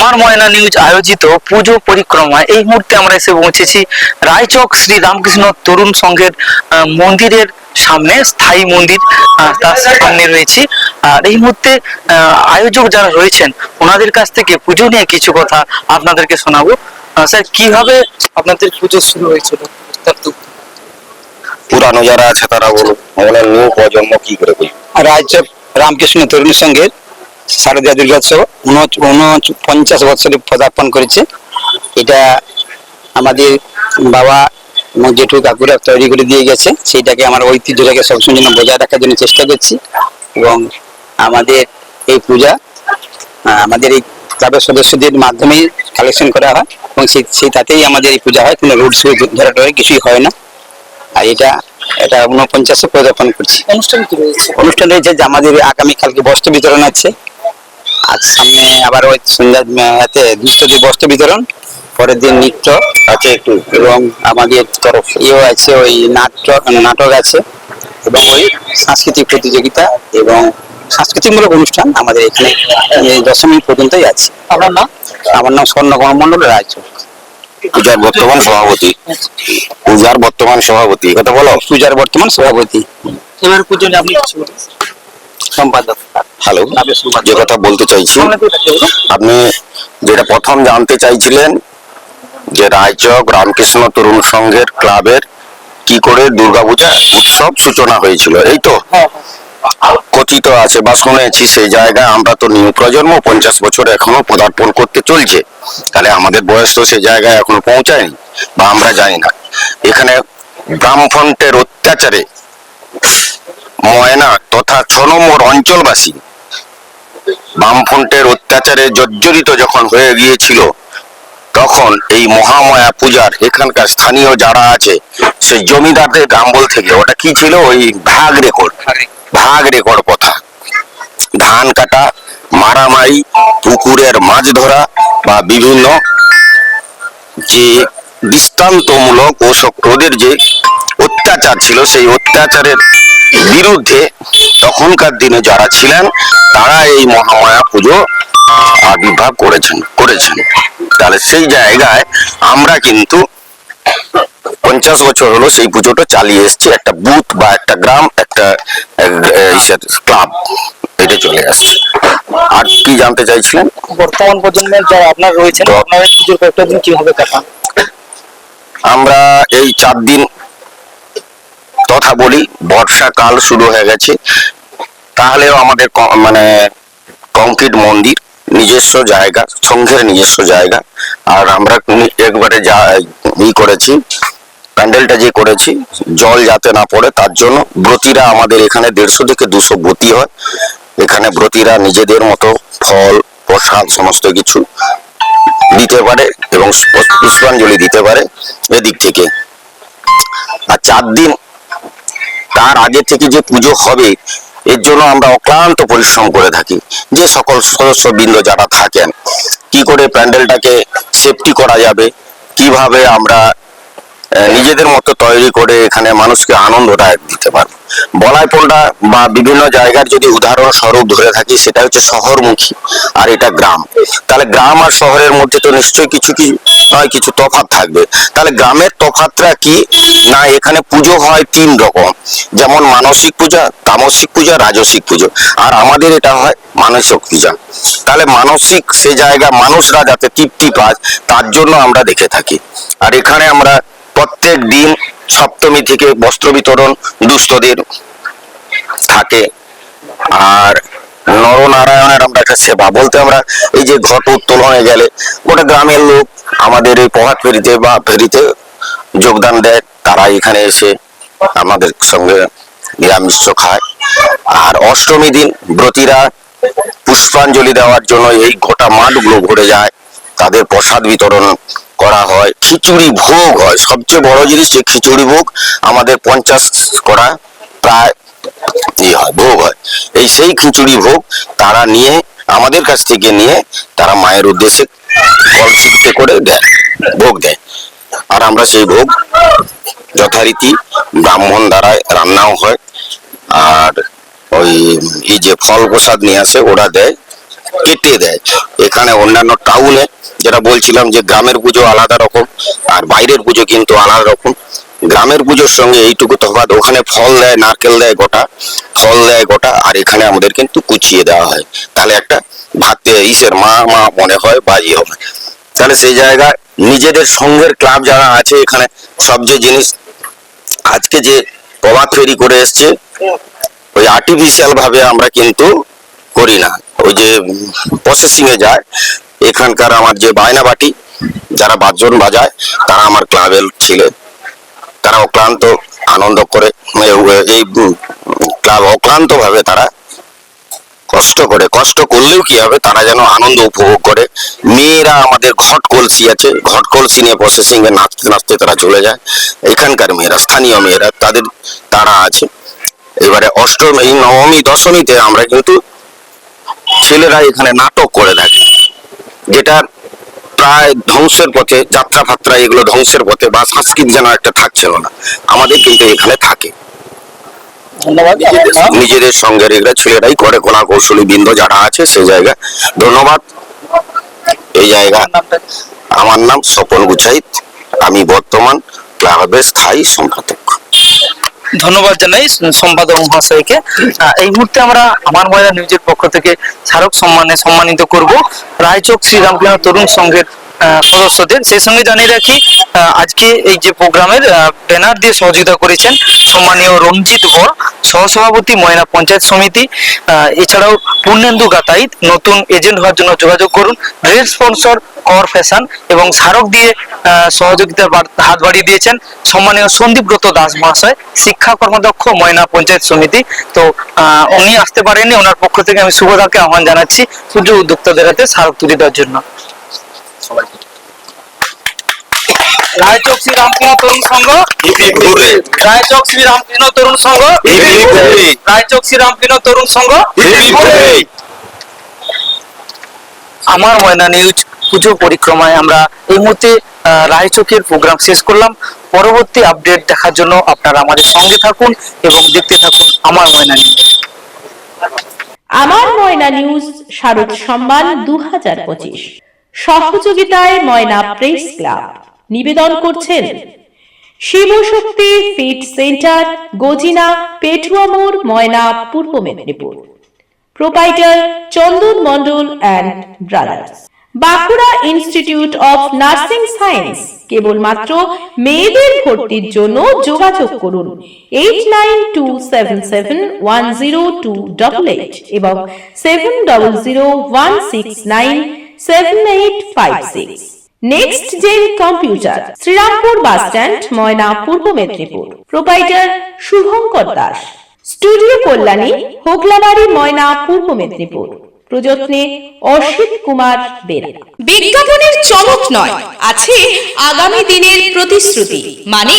আমার ময়না নিউজ আয়োজিত পুজো পরিক্রমায় এই মুহূর্তে আমরা এসে পৌঁছেছি রায়চক শ্রী রামকৃষ্ণ তরুণ সংঘের আহ, মন্দিরের সামনে স্থায়ী মন্দির তার সামনে রয়েছি। আর এই মুহূর্তে আয়োজক যারা রয়েছেন ওনাদের কাছ থেকে পুজো নিয়ে কিছু কথা আপনাদেরকে শোনাবো। স্যার কীভাবে আপনাদের পুজো শুরু হয়েছিল? পুরানো যারা আছে তারা বলুন আমাদের নিউ প্রজন্ম কি করে বলব? রাজ্য রামকৃষ্ণ তরুণ সংঘের শারদীয় দুর্গোৎসব উনপঞ্চাশ বছরে পদার্পণ করেছে। এটা আমাদের বাবা এবং জেঠু কাকুরা তৈরি করে দিয়ে গেছে। সেইটাকে আমার ঐতিহ্যটাকে সবসময় জন্য বজায় রাখার জন্য চেষ্টা করছি। এবং আমাদের এই পূজা আমাদের এই ক্লাবের সদস্যদের মাধ্যমে কালেকশন করা হয়। এবং সেই সেই তাতেই আমাদের এই পূজা হয়। কোনো রোড শো ধরাটরি কিছুই হয় না। আর এটা এটা উনপঞ্চাশে পদার্পণ করছি। অনুষ্ঠান কি রয়েছে? অনুষ্ঠান রয়েছে যে আমাদের আগামীকালকে বস্ত্র বিতরণ আছে। আজ সামনে আবার ওই সন্ধ্যা হাতে দুষ্টদের বস্ত্র বিতরণ পরের দিন নৃত্য আছে একটু এবং আমাদের তরফ ইয়েও আছে ওই নাটক নাটক আছে এবং ওই সাংস্কৃতিক প্রতিযোগিতা এবং সাংস্কৃতিকমূলক অনুষ্ঠান আমাদের এখানে এই দশমী পর্যন্তই আছে। আমার নাম? আমার নাম স্বর্ণকুমার মন্ডল রাজ্য পূজার বর্তমান সভাপতি। পূজার বর্তমান সভাপতি কথা বলো। পূজার বর্তমান সভাপতি। এবার আপনি কিছু সম্পাদক। হ্যালো যে কথা বলতে চাইছি। আপনি যেটা প্রথম জানতে চাইছিলেন যে রায়চক রামকৃষ্ণ তরুণ সংঘের ক্লাবের কি করে দুর্গাপূজা উৎসব সূচনা হয়েছিল এই তো? হ্যাঁ হ্যাঁ। কথিত আছে বা শুনেছি, সেই জায়গায় আমরা তো নিউ প্রজন্ম, পঞ্চাশ বছর এখনও পদার্পণ করতে চলছে। তাহলে আমাদের বয়স তো সেই জায়গায় এখনও পৌঁছায়নি, বা আমরা জানি না। এখানে ব্রাহ্মণের অত্যাচারে ময়না তথা ছ অঞ্চলবাসী বামফ্রন্টের অত্যাচারে জর্জরিত যখন হয়ে গিয়েছিল, তখন এই মহামায়া পূজার এখানকার স্থানীয় যারা আছে, সেই জমিদারদের আমল থেকে, ওটা কি ছিল? ওই ভাগ রেকর্ড। ভাগ রেকর্ড কথা। ধান কাটা, মারামারি, পুকুরের মাছ ধরা বা বিভিন্ন যে দৃষ্টান্তমূলক ও সব- যে অত্যাচার ছিল, সেই অত্যাচারের বিরুদ্ধে তখনকার দিনে যারা ছিলেন, তারা এই মহামায়া পুজো আবির্ভাব করেছেন করেছেন। তাহলে সেই জায়গায় আমরা কিন্তু পঞ্চাশ বছর হলো সেই পুজোটা চালিয়ে এসেছি। একটা বুথ বা একটা গ্রাম একটা ক্লাব এটা চলে আসছে। আর কি জানতে চাইছিলেন? বর্তমান প্রজন্মের যারা আপনার রয়েছেন আপনারা পুজোর কয়েকটা দিন কীভাবে কাটান? আমরা এই চার দিন তথা বলি বর্ষাকাল শুরু হয়ে গেছে। তাহলেও আমাদের মানে কংক্রিট মন্দির নিজস্ব জায়গা সংঘের নিজস্ব জায়গা। আর আমরা একবারে যা ই করেছি, প্যান্ডেলটা যে করেছি, জল যাতে না পড়ে তার জন্য ব্রতীরা আমাদের এখানে দেড়শো থেকে দুশো ব্রতী হয়। এখানে ব্রতীরা নিজেদের মতো ফল, প্রসাদ, সমস্ত কিছু দিতে পারে এবং পুষ- পুষ্পাঞ্জলি দিতে পারে এদিক থেকে। আর চার দিন তার আগে থেকে যে পুজো হবে, এর জন্য আমরা অক্লান্ত পরিশ্রম করে থাকি। যে সকল সদস্যবৃন্দ যারা থাকেন, কি করে প্যান্ডেলটাকে সেফটি করা যাবে কীভাবে আমরা নিজেদের মতো তৈরি করে এখানে মানুষকে আনন্দটা দিতে পারব। বলাইপোলটা বা বিভিন্ন জায়গার যদি উদাহরণ স্বরূপ ধরে থাকি, সেটা হচ্ছে শহরমুখী, আর এটা গ্রাম। তাহলে গ্রাম আর শহরের মধ্যে তো নিশ্চয়ই কিছু কি নয়, কিছু তফাৎ থাকবে। তাহলে গ্রামের তফাতটা কি? না, এখানে পুজো হয় তিন রকম। যেমন মানসিক পূজা, তামসিক পূজা, রাজসিক পুজো। আর আমাদের এটা হয় মানসিক পূজা। তাহলে মানসিক সে জায়গা, মানুষরা যাতে তৃপ্তি পায়, তার জন্য আমরা দেখে থাকি। আর এখানে আমরা প্রত্যেক দিন সপ্তমী থেকে বস্ত্র বিতরণ দুস্থদের থাকে। আর নরনারায়ণের আমরা একটা সেবা বলতে আমরা এই যে ঘট উত্তোলনে গেলে গোটা গ্রামের লোক আমাদের এই প্রভাত ফেরিতে বা ফেরিতে যোগদান দেয় তারা এখানে এসে আমাদের সঙ্গে নিরামিষ খায়। আর অষ্টমী দিন ব্রতীরা পুষ্পাঞ্জলি দেওয়ার জন্য এই গোটা মাঠগুলো ঘুরে যায়, তাদের প্রসাদ বিতরণ করা হয়। খিচুড়ি ভোগ হয়। সবচেয়ে বড় জিনিস যে খিচুড়ি ভোগ আমাদের পঞ্চাশ করা প্রায় ইয়ে হয়, ভোগ হয়। এই সেই খিচুড়ি ভোগ তারা নিয়ে, আমাদের কাছ থেকে নিয়ে তারা মায়ের উদ্দেশ্যে কলসিতে করে দেয়, ভোগ দেয়। আর আমরা সেই ভোগ যথারীতি ব্রাহ্মণ দ্বারায় রান্নাও হয়। আর ওই, এই যে ফল প্রসাদ নিয়ে আসে, ওরা দেয়। কেটে দেয়। এখানে অন্যান্য টাউনে যেটা বলছিলাম যে গ্রামের পুজো আলাদা রকম, আর বাইরের পুজো কিন্তু আলাদা রকম। গ্রামের পুজোর সঙ্গে এইটুকু তফাৎ, ওখানে ফল দেয়, নারকেল দেয় গোটা, ফল দেয় গোটা, আর এখানে আমাদের কিন্তু কুচিয়ে দেওয়া হয়। তাহলে একটা ভাতে ইসের মা মা মনে হয় বাজি হবে তাহলে সেই জায়গায় নিজেদের সঙ্গের ক্লাব যারা আছে, এখানে সব যে জিনিস আজকে যে প্রভাত ফেরি করে এসছে, ওই আর্টিফিশিয়াল ভাবে আমরা কিন্তু করি না। ওই যে প্রসেসিং এ যায়, এখানকার আমার যে বায়না বাটি যারা বাজন বাজায়, তারা আমার ক্লাবের ছিল। তারা অক্লান্ত আনন্দ করে এই ক্লাব অক্লান্ত ভাবে তারা কষ্ট করে, কষ্ট করলেও কি হবে, তারা যেন আনন্দ উপভোগ করে। মেয়েরা আমাদের ঘট কলসি আছে, ঘট কলসি নিয়ে প্রসেসিং এ নাচতে নাচতে তারা চলে যায়। এখানকার মেয়েরা, স্থানীয় মেয়েরা, তাদের, তারা আছে। এবারে অষ্টমী, নবমী, দশমীতে আমরা কিন্তু ছেলেরা এখানে নাটক করে থাকে যেটা প্রায় ধ্বংসের পথে যাত্রা ফাত্রা এগুলো ধ্বংসের পথে বা সংস্কৃতি যেন একটা থাকছিল না আমাদের কিন্তু এখানে থাকে। নিজেদের- নিজেদের সঙ্গে এগুলো ছেলেরাই করে কলা কৌশলী বৃন্দ যারা আছে সেই জায়গা। ধন্যবাদ। এই জায়গা আমার নাম স্বপন গুচাইত আমি বর্তমান ক্লাবের স্থায়ী সম্পাদক। ধন্যবাদ জানাই সম্পাদক মহাশয়কে। এই মুহূর্তে আমরা আমার মহিলা নিউজের পক্ষ থেকে স্মারক সম্মানে সম্মানিত করব। রায়চক শ্রীরামকৃষ্ণ তরুণ সংঘের সদস্যদের। সেই সঙ্গে জানিয়ে রাখি আজকে এই যে প্রোগ্রামের ব্যানার দিয়ে সহযোগিতা করেছেন সম্মানীয় রঞ্জিত বর সহসভাপতি ময়না পঞ্চায়েত সমিতি এছাড়াও পূর্ণেন্দু গাতাইত, নতুন এজেন্ট হওয়ার জন্য যোগাযোগ করুন ড্রেস স্পন্সর কর ফ্যাশন এবং স্মারক দিয়ে সহযোগিতার হাত বাড়িয়ে দিয়েছেন সম্মানীয় সন্দীপব্রত দাস মহাশয়, শিক্ষা কর্মদক্ষ ময়না পঞ্চায়েত সমিতি। তো উনি আসতে পারেননি, ওনার পক্ষ থেকে আমি শুভদাকে আহ্বান জানাচ্ছি সূর্য উদ্যোক্তাদের হাতে স্মারক তুলে দেওয়ার জন্য। রায়চক শ্রী রামকৃষ্ণ তরুণ সংঘ। রায়চক শ্রী রামকৃষ্ণ তরুণ সংঘ। রায়চক শ্রী রামকৃষ্ণ তরুণ সংঘ। আমার ময়না নিউজ পুজো পরিক্রমায় আমরা এই মুহূর্তে রায়চকের প্রোগ্রাম শেষ করলাম। পরবর্তী আপডেট দেখার জন্য আপনারা আমাদের সঙ্গে থাকুন এবং দেখতে থাকুন আমার ময়না নিউজ। আমার ময়না নিউজ শারদ সম্মান দু হাজার পঁচিশ। সহযোগিতায় ময়না প্রেস ক্লাব। নিবেদন করছেন। Shivshakti fit centre, Gajina Petuamor Moyna, Purba Medinipur. Proprietor Chandan Mandal and brothers Bankura institute of nursing science কেবলমাত্র মেয়েদের ভর্তির জন্য যোগাযোগ করুন। Eight nine two seven seven one zero two double eight এবং seven double zero one six nine seven eight five six next gen computer Srirampur bus stand Moyna Purba Medinipur proprietor Subhankar Das studio Kalyani Hoglabari Moyna Purba Medinipur প্রযত্নে Asit Kumar Bera বিজ্ঞাপনের চমক নয়, আছে আগামী দিনের প্রতিশ্রুতি মানে